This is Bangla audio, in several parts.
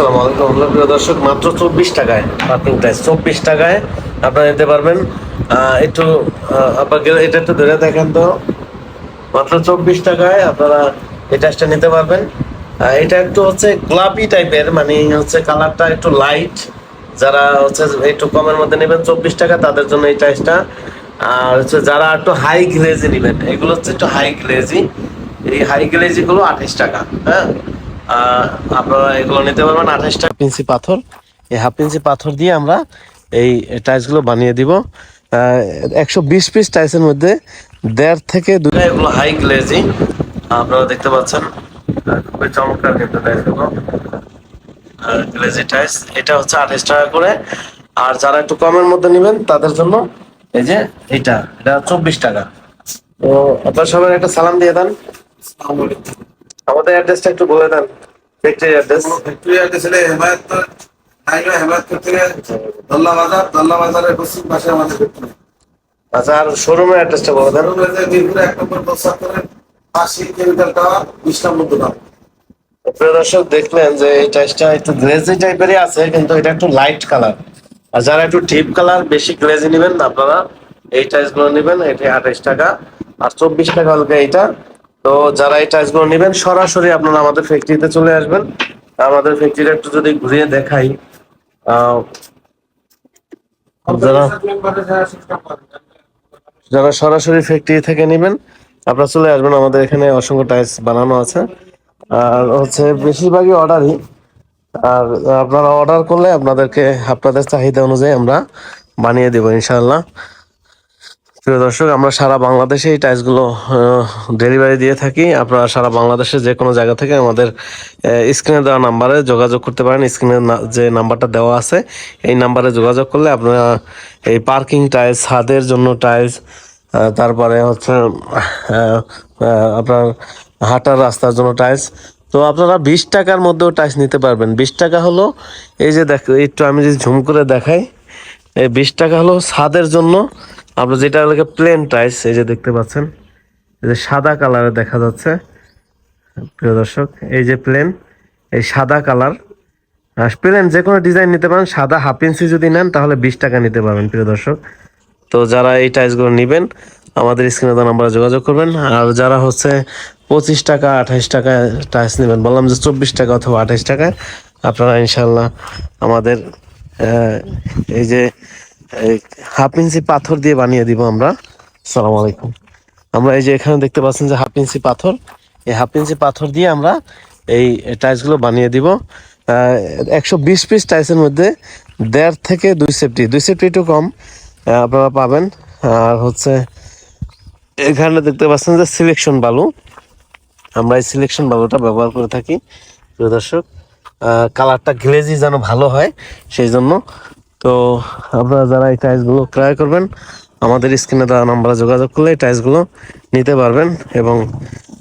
আলাইকুম প্রিয় দর্শক, মাত্র চব্বিশ টাকায় পার্কিং টাইস চব্বিশ টাকায় আপনারা নিতে পারবেন। একটু আপনাকে এটা একটু ধরে দেখেন তো। মাত্র চব্বিশ টাকায় আপনারা এই টাইসটা নিতে পারবেন। এটা একটু হচ্ছে গোলাপি টাইপের মানে হচ্ছে কালারটা একটু লাইট যারা হচ্ছে একটু কমের মধ্যে নেবেন চব্বিশ টাকা, তাদের জন্য এই টাইসটা আর হচ্ছে যারা একটু হাই গ্লেজি নেবেন, এগুলো হচ্ছে একটু হাই গ্লেজি এই হাই গ্লেজি গুলো আঠাশ টাকা হ্যাঁ? আপনারা এগুলো নিতে পারবেন আঠাশ টাকা পিন্সি পাথর। এই হাফ ইঞ্চি পাথর দিয়ে আমরা এই টাইলসগুলো বানিয়ে দিব। একশো বিশ পিস টাইলসের মধ্যে দেড় থেকে দুই এগুলো হাই গ্লেজি আপনারা দেখতে পাচ্ছেন খুবই চমৎকার কিন্তু টাইলসগুলো। গ্লেজি টাইলস এটা হচ্ছে আঠাশ টাকা করে। আর যারা একটু কমের মধ্যে নেবেন তাদের জন্য এই যে এটা এটা চব্বিশ টাকা। তো আপনার সবাই একটা সালাম দিয়ে দেন। আমাদের অ্যাড্রেসটা একটু বলে দেন ফ্যাক্টরি অ্যাড্রেস ভিক্টোরিয়া গেছিলে হেমায়তপুর হাইওয়ে হেমায়তপুর থেকে দল্লা বাজার দল্লা বাজারের পশ্চিম পাশে আমাদের ফ্যাক্টরি আচ্ছা আর শোরুমের অ্যাড্রেসটা বলে দেন। মিরপুরে এক নম্বর পাশে কেমিক্যাল টাওয়ার বিশ নম্বর দোকান। প্রিয় দর্শক দেখলেন যে এই টাইসটা একটু গ্লেজি টাইপেরই আছে কিন্তু এটা একটু লাইট কালার আর যারা একটু ডিপ কালার বেশি গ্লেজি নেবেন আপনারা এই টাইসগুলো নেবেন এটা আঠাইশ টাকা। আর চব্বিশ টাকা হলকে এইটা। তো যারা এই টাইসগুলো নেবেন, সরাসরি আপনারা আমাদের ফ্যাক্টরিতে চলে আসবেন। আমাদের ফ্যাক্টরি একটু যদি ঘুরিয়ে দেখাই যারা যারা সরাসরি ফ্যাক্টরি থেকে নেবেন, আপনারা চলে আসবেন। আমাদের এখানে অসংখ্য টাইলস বানানো আছে। আর হচ্ছে বেশিরভাগই অর্ডারই আর আপনারা অর্ডার করলে আপনাদেরকে, আপনাদের চাহিদা অনুযায়ী আমরা বানিয়ে দেবো, ইনশাআল্লাহ। প্রিয় দর্শক, আমরা সারা বাংলাদেশে এই টাইলসগুলো ডেলিভারি দিয়ে থাকি। আপনারা সারা বাংলাদেশের যে কোনো জায়গা থেকে আমাদের স্ক্রিনে দেওয়া নাম্বারে যোগাযোগ করতে পারেন। স্ক্রিনে যে নাম্বারটা দেওয়া আছে, এই নাম্বারে যোগাযোগ করলে আপনারা এই পার্কিং টাইলস ছাদের জন্য টাইলস তারপরে হচ্ছে আপনার হাঁটার রাস্তার জন্য টাইলস তো আপনারা বিশ টাকার মধ্যেও টাইলস নিতে পারবেন। বিশ টাকা হলো, এই যে দেখ, একটু আমি যদি ঝুম করে দেখাই, এই বিশ টাকা হলো ছাদের জন্য আপনার যেটা হলো প্লেন টাইস এই যে দেখতে পাচ্ছেন, এই যে সাদা কালারে দেখা যাচ্ছে, প্রিয় দর্শক, এই যে প্লেন এই সাদা কালার প্লেন যে কোনো ডিজাইন নিতে পারেন, সাদা হাফ ইঞ্চি যদি নেন, তাহলে বিশ টাকা নিতে পারবেন, প্রিয় দর্শক। তো যারা এই টাইসগুলো নেবেন, আমাদের স্ক্রিনে দেওয়া নাম্বারে যোগাযোগ করবেন, আর যারা হচ্ছে পঁচিশ টাকা, আঠাইশ টাকা টাইলস নেবেন, বললাম যে চব্বিশ টাকা অথবা আঠাইশ টাকায়, আপনারা ইনশাল্লাহ আমাদের এই যে হাফ ইঞ্চি পাথর দিয়ে বানিয়ে দিব আমরা। সালাম আলাইকুম। আমরা এই যে এখানে দেখতে পাচ্ছেন যে হাফ ইঞ্চি পাথর। এই হাফ ইঞ্চি পাথর দিয়ে আমরা এই টাইলসগুলো বানিয়ে দিব। একশো বিশ পিস টাইলসের মধ্যে দেড় থেকে দুই সেফটি। দুই সেফটি একটু কম আপনারা পাবেন। আর হচ্ছে এখানে দেখতে পাচ্ছেন যে সিলেকশন বালু। আমরা এই সিলেকশন বালুটা ব্যবহার করে থাকি। প্রিয় দর্শক কালারটা গ্লেজি যেন ভালো হয়, সেই জন্য তো আপনারা যারা এই টাইলসগুলো ক্রয় করবেন, আমাদের স্ক্রিনে দেওয়া নাম্বারে যোগাযোগ করলে এই টাইলসগুলো নিতে পারবেন এবং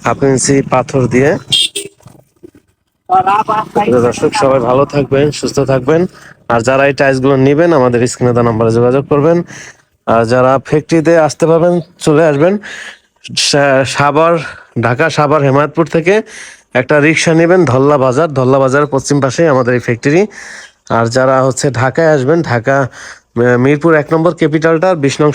হাফ ইঞ্চি পাথর দিয়ে। দর্শক, সবাই ভালো থাকবেন, সুস্থ থাকবেন। আর যারা এই টাইলসগুলো নেবেন, আমাদের স্ক্রিনে দেওয়া নাম্বারে যোগাযোগ করবেন। আর যারা ফ্যাক্টরিতে আসতে পারবেন, চলে আসবেন। সাভার, ঢাকা সাভার হেমায়তপুর থেকে একটা রিক্সা নেবেন, ধল্লা বাজার। ধল্লা বাজারের পশ্চিম পাশে আমাদের এই ফ্যাক্টরি। আর যারা হচ্ছে ঢাকায় আসবেন ঢাকা মিরপুর এক নম্বর ক্যাপিটালটা বিশ নং